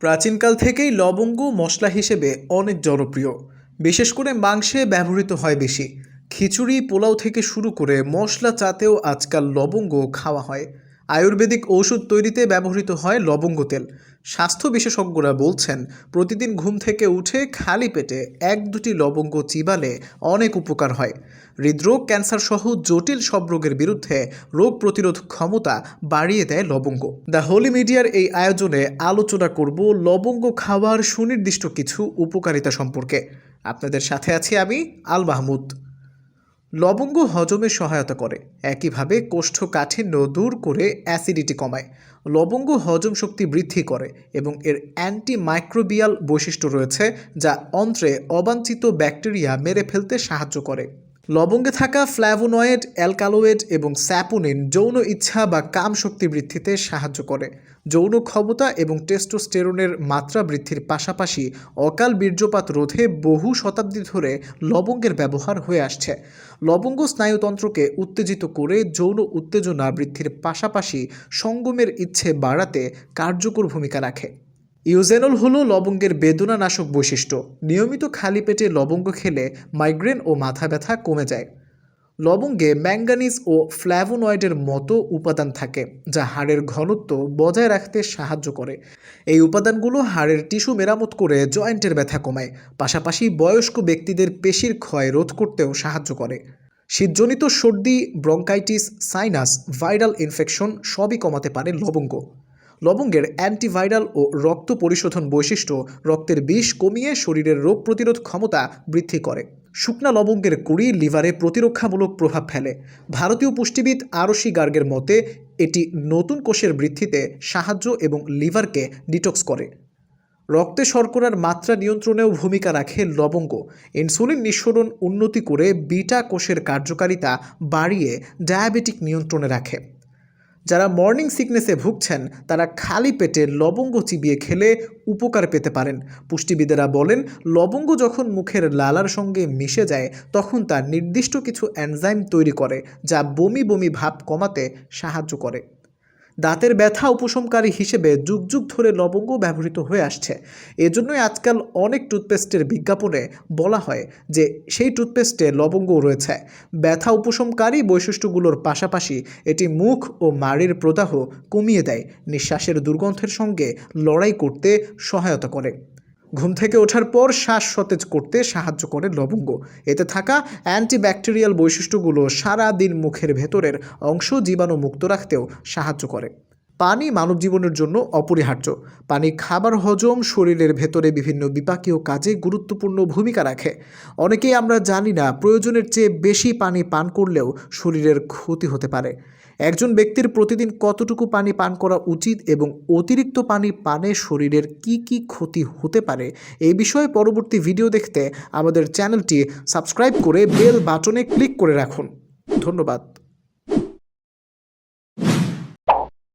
প্রাচীনকাল থেকেই লবঙ্গ মশলা হিসেবে অনেক জনপ্রিয়। বিশেষ করে মাংসে ব্যবহৃত হয় বেশি। খিচুড়ি, পোলাও থেকে শুরু করে মশলা চাতেও আজকাল লবঙ্গ খাওয়া হয়। আয়ুর্বেদিক ঔষধ তৈরিতে ব্যবহৃত হয় লবঙ্গ তেল। স্বাস্থ্য বিশেষজ্ঞরা বলছেন, প্রতিদিন ঘুম থেকে উঠে খালি পেটে এক দুটি লবঙ্গ চিবালে অনেক উপকার হয়। হৃদরোগ, ক্যান্সার সহ জটিল সব রোগের বিরুদ্ধে রোগ প্রতিরোধ ক্ষমতা বাড়িয়ে দেয় লবঙ্গ। দ্য হোলি মিডিয়ার এই আয়োজনে আলোচনা করব লবঙ্গ খাওয়ার সুনির্দিষ্ট কিছু উপকারিতা সম্পর্কে। আপনাদের সাথে আছি আমি আল মাহমুদ। লবঙ্গ হজমে সহায়তা করে। একইভাবে কোষ্ঠকাঠিন্য দূর করে অ্যাসিডিটি কমায়। লবঙ্গ হজম শক্তি বৃদ্ধি করে এবং এর অ্যান্টি মাইক্রোবিয়াল বৈশিষ্ট্য রয়েছে যা অন্ত্রে অবাঞ্ছিত ব্যাকটেরিয়া মেরে ফেলতে সাহায্য করে। লবঙ্গে থাকা ফ্ল্যাভোনয়েড, অ্যালকালোয়েড এবং স্যাপোনিন যৌন ইচ্ছা বা কাম শক্তি বৃদ্ধিতে সাহায্য করে। যৌন ক্ষমতা এবং টেস্টোস্টেরনের মাত্রা বৃদ্ধির পাশাপাশি অকাল বীর্যপাত রোধে বহু শতাব্দী ধরে লবঙ্গের ব্যবহার হয়ে আসছে। লবঙ্গ স্নায়ুতন্ত্রকে উত্তেজিত করে যৌন উত্তেজনা বৃদ্ধির পাশাপাশি সঙ্গমের ইচ্ছে বাড়াতে কার্যকর ভূমিকা রাখে। ইউজেনল হলো লবঙ্গের বেদনানাশক বৈশিষ্ট্য। নিয়মিত খালি পেটে লবঙ্গ খেলে মাইগ্রেন ও মাথা ব্যথা কমে যায়। লবঙ্গে ম্যাঙ্গানিজ ও ফ্ল্যাভোনয়েডের মতো উপাদান থাকে, যা হাড়ের ঘনত্ব বজায় রাখতে সাহায্য করে। এই উপাদানগুলো হাড়ের টিস্যু মেরামত করে জয়েন্টের ব্যথা কমায়, পাশাপাশি বয়স্ক ব্যক্তিদের পেশির ক্ষয় রোধ করতেও সাহায্য করে। শীতজনিত সর্দি, ব্রঙ্কাইটিস, সাইনাস, ভাইরাল ইনফেকশন সবই কমাতে পারে লবঙ্গ। লবঙ্গের অ্যান্টিভাইরাল ও রক্ত পরিশোধন বৈশিষ্ট্য রক্তের বিষ কমিয়ে শরীরের রোগ প্রতিরোধ ক্ষমতা বৃদ্ধি করে। শুকনা লবঙ্গের কুড়ি লিভারে প্রতিরক্ষামূলক প্রভাব ফেলে। ভারতীয় পুষ্টিবিদ আরশি গার্গের মতে, এটি নতুন কোষের বৃদ্ধিতে সাহায্য এবং লিভারকে ডিটক্স করে। রক্তে শর্করার মাত্রা নিয়ন্ত্রণেও ভূমিকা রাখে লবঙ্গ। ইনসুলিন নিঃসরণ উন্নতি করে বিটা কোষের কার্যকারিতা বাড়িয়ে ডায়াবেটিক নিয়ন্ত্রণে রাখে। যারা মর্নিং সিকনেসে ভুগছেন, তারা খালি পেটে লবঙ্গ চিবিয়ে খেলে উপকার পেতে পারেন। পুষ্টিবিদেরা বলেন, লবঙ্গ যখন মুখের লালার সঙ্গে মিশে যায়, তখন তা নির্দিষ্ট কিছু এনজাইম তৈরি করে, যা বমি বমি ভাব কমাতে সাহায্য করে। দাঁতের ব্যথা উপশমকারী হিসেবে যুগ যুগ ধরে লবঙ্গ ব্যবহৃত হয়ে আসছে। এজন্যই আজকাল অনেক টুথপেস্টের বিজ্ঞাপনে বলা হয় যে সেই টুথপেস্টে লবঙ্গ রয়েছে। ব্যথা উপশমকারী বৈশিষ্ট্যগুলোর পাশাপাশি এটি মুখ ও মাড়ির প্রদাহ কমিয়ে দেয়। নিঃশ্বাসের দুর্গন্ধের সঙ্গে লড়াই করতে সহায়তা করে। ঘুম থেকে ওঠার পর শ্বাস সতেজ করতে সাহায্য করে লবঙ্গ। এতে থাকা অ্যান্টিব্যাকটেরিয়াল বৈশিষ্ট্যগুলো সারা দিন মুখের ভেতরের অংশ জীবাণুমুক্ত রাখতেও সাহায্য করে। পানি মানব জীবনের জন্য অপরিহার্য। পানি খাবার হজম শরীরের ভেতরে বিভিন্ন বিপাকীয় কাজে গুরুত্বপূর্ণ ভূমিকা রাখে। অনেকেই আমরা জানি না প্রয়োজনের চেয়ে বেশি পানি পান করলেও শরীরের ক্ষতি হতে পারে। একজন ব্যক্তির প্রতিদিন কতটুকু পানি পান করা উচিত এবং অতিরিক্ত পানি পানে শরীরের কি কি ক্ষতি হতে পারে এই বিষয়ে পরবর্তী ভিডিও দেখতে আমাদের চ্যানেলটি সাবস্ক্রাইব করে বেল বাটনে ক্লিক করে রাখুন। ধন্যবাদ।